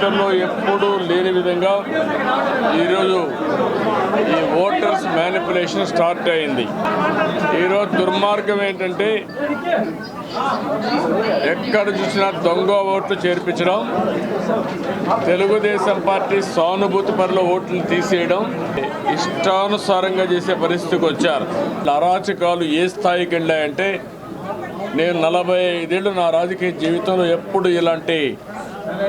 చరిత్రలో ఎప్పుడూ లేని విధంగా ఈరోజు ఈ ఓటర్స్ మ్యానిపులేషన్ స్టార్ట్ అయింది. ఈరోజు దుర్మార్గం ఏంటంటే ఎక్కడ చూసినా దొంగ ఓట్లు చేర్పించడం తెలుగుదేశం పార్టీ సానుభూతి పరుల ఓట్లు తీసేయడం ఇష్టానుసారంగా చేసే పరిస్థితికి వచ్చారు. అరాచకాలు ఏ స్థాయికి వెళ్ళాయంటే నేను నలభై ఐదేళ్ళు నా రాజకీయ జీవితంలో ఎప్పుడు ఇలాంటి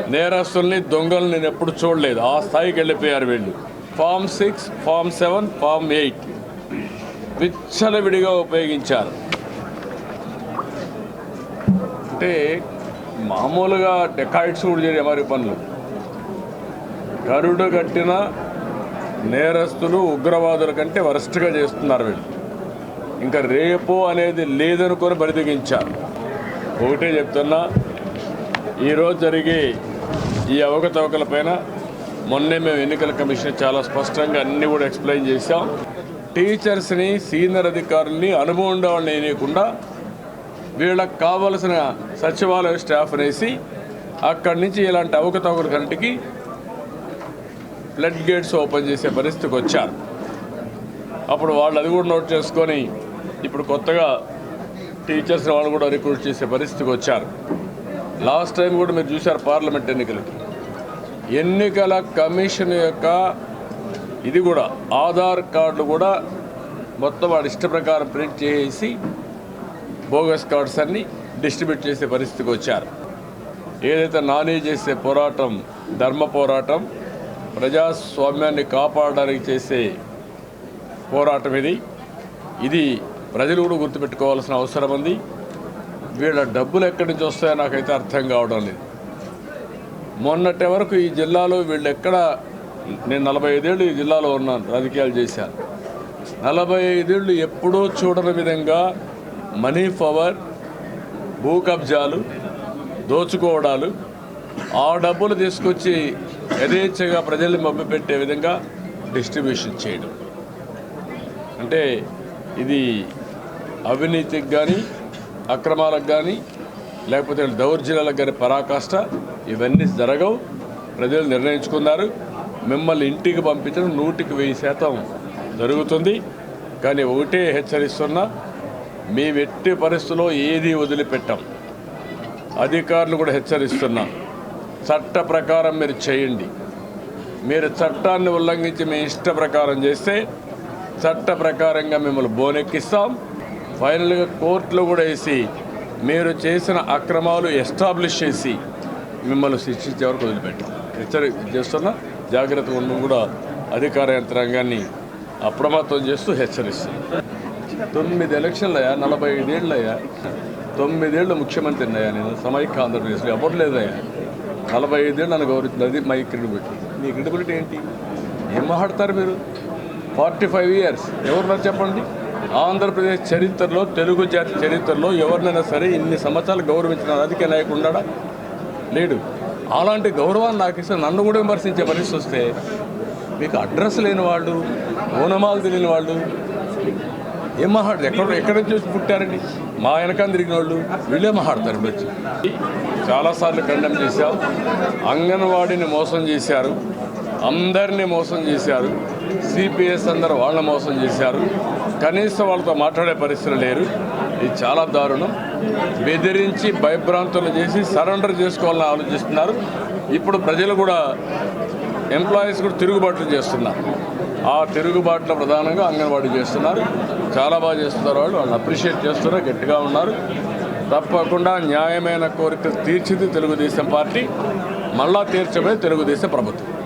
నేరస్తుల్ని దొంగలు నేను ఎప్పుడు చూడలేదు. ఆ స్థాయికి వెళ్ళిపోయారు వీళ్ళు. Form six form seven form eight. విచ్చలవిడిగా ఉపయోగించారు. అంటే మామూలుగా డెకాయిట్స్ కూడా చేయరు మరి పనులు. గరుడు కట్టిన నేరస్తులు ఉగ్రవాదుల కంటే వరస్ట్గా చేస్తున్నారు వీళ్ళు. ఇంకా రేపు అనేది లేదనుకొని బరిదిగించారు. ఒకటే చెప్తున్నా ఈరోజు జరిగే ఈ అవకతవకల పైన మొన్నే మేము ఎన్నికల కమిషన్ చాలా స్పష్టంగా అన్ని కూడా ఎక్స్ప్లెయిన్ చేశాం. టీచర్స్ని సీనియర్ అధికారుల్ని అనుభవం ఉండేవాళ్ళని వేయకుండా వీళ్ళకి కావలసిన సచివాలయ స్టాఫ్ అనేసి అక్కడి నుంచి ఇలాంటి అవకతవకల కంటికి ఫ్లడ్ గేట్స్ ఓపెన్ చేసే పరిస్థితికి వచ్చారు. అప్పుడు వాళ్ళు అది కూడా నోట్ చేసుకొని ఇప్పుడు కొత్తగా టీచర్స్ వాళ్ళు కూడా రిక్రూట్ చేసే పరిస్థితికి వచ్చారు. లాస్ట్ టైం కూడా మీరు చూశారు పార్లమెంట్ ఎన్నికలకి ఎన్నికల కమిషన్ యొక్క ఇది కూడా ఆధార్ కార్డులు కూడా మొత్తం వాడి ఇష్ట ప్రకారం ప్రింట్ చేసి బోగస్ కార్డ్స్ అన్ని డిస్ట్రిబ్యూట్ చేసే పరిస్థితికి వచ్చారు. ఏదైతే నాని చేసే పోరాటం ధర్మ పోరాటం ప్రజాస్వామ్యాన్ని కాపాడడానికి చేసే పోరాటం ఇది ఇది ప్రజలు కూడా గుర్తుపెట్టుకోవాల్సిన అవసరం ఉంది. వీళ్ళ డబ్బులు ఎక్కడి నుంచి వస్తాయో నాకైతే అర్థం కావడం లేదు. మొన్నటి వరకు ఈ జిల్లాలో వీళ్ళు ఎక్కడ నేను నలభై ఐదేళ్ళు ఈ జిల్లాలో ఉన్నాను రాజకీయాలు చేశాను. నలభై ఐదేళ్ళు ఎప్పుడూ చూడని విధంగా మనీ పవర్ భూ కబ్జాలు దోచుకోవడాలు ఆ డబ్బులు తీసుకొచ్చి యథేచ్ఛగా ప్రజల్ని మభ్యపెట్టే విధంగా డిస్ట్రిబ్యూషన్ చేయడం. అంటే ఇది అవినీతికి కానీ అక్రమాలకు కానీ లేకపోతే దౌర్జన్యాలకు కానీ పరాకాష్ట ఇవన్నీ జరగవు. ప్రజలు నిర్ణయించుకున్నారు. మిమ్మల్ని ఇంటికి పంపించడం నూటికి వెయ్యి శాతం జరుగుతుంది. కానీ ఒకటే హెచ్చరిస్తున్నా మీ ఎట్టి పరిస్థితుల్లో ఏది వదిలిపెట్టాం. అధికారులు కూడా హెచ్చరిస్తున్నా చట్ట ప్రకారం మీరు చేయండి. మీరు చట్టాన్ని ఉల్లంఘించి మీ ఇష్ట ప్రకారం చేస్తే చట్ట ప్రకారంగా మిమ్మల్ని బోనెక్కిస్తాం. ఫైనల్గా కోర్టులో కూడా వేసి మీరు చేసిన అక్రమాలు ఎస్టాబ్లిష్ చేసి మిమ్మల్ని శిక్షించే వరకు వదిలిపెట్టాం హెచ్చరి చేస్తున్నా జాగ్రత్తగా ఉండడం కూడా అధికార యంత్రాంగాన్ని అప్రమత్తం చేస్తూ హెచ్చరిస్తుంది తొమ్మిది ఎలక్షన్లయ్యా నలభై ఐదేళ్ళయ్యా తొమ్మిదేళ్ళు ముఖ్యమంత్రి అయ్యా నేను సమైక్య ఆంధ్రప్రదేశ్లో ఎవరు నలభై ఐదేళ్ళు నన్ను గౌరవించింది అది మై క్రెడిబిలిటీ. మీ క్రెడిబిలిటీ ఏంటి? ఏం మాట్లాడతారు మీరు? Forty five years. ఎవరున్నారు చెప్పండి? ఆంధ్రప్రదేశ్ చరిత్రలో తెలుగు జాతి చరిత్రలో ఎవరినైనా సరే ఇన్ని సంవత్సరాలు గౌరవించిన రాజకీయ నాయకుడు ఉన్నాడా? లేడు. అలాంటి గౌరవాన్ని నాకు ఇస్తే నన్ను కూడా విమర్శించే పరిస్థితి వస్తే మీకు అడ్రస్ లేని వాళ్ళు ఓనమాలు తెలియని వాళ్ళు ఏం మహాడు ఎక్కడ ఎక్కడ నుంచి వచ్చి పుట్టారండి? మా వెనకాల తిరిగిన వాళ్ళు వీళ్ళే మహాడతారు ఇప్పుడు వచ్చి చాలాసార్లు ఖండం చేశాం అంగన్వాడిని మోసం చేశారు. అందరినీ మోసం చేశారు. సిపిఎస్ అందరు వాళ్ళని మోసం చేశారు. కనీసం వాళ్ళతో మాట్లాడే పరిస్థితులు లేరు. ఇది చాలా దారుణం. బెదిరించి భయభ్రాంతులు చేసి సరెండర్ చేసుకోవాలని ఆలోచిస్తున్నారు. ఇప్పుడు ప్రజలు కూడా ఎంప్లాయీస్ కూడా తిరుగుబాట్లు చేస్తున్నారు. ఆ తిరుగుబాట్లు ప్రధానంగా అంగన్వాడీ చేస్తున్నారు. చాలా బాగా చేస్తున్నారు వాళ్ళు. వాళ్ళు అప్రిషియేట్ చేస్తున్నారు. గట్టిగా ఉన్నారు. తప్పకుండా న్యాయమైన కోరికలు తీర్చింది తెలుగుదేశం పార్టీ. మళ్ళా తీర్చమే తెలుగుదేశం ప్రభుత్వం.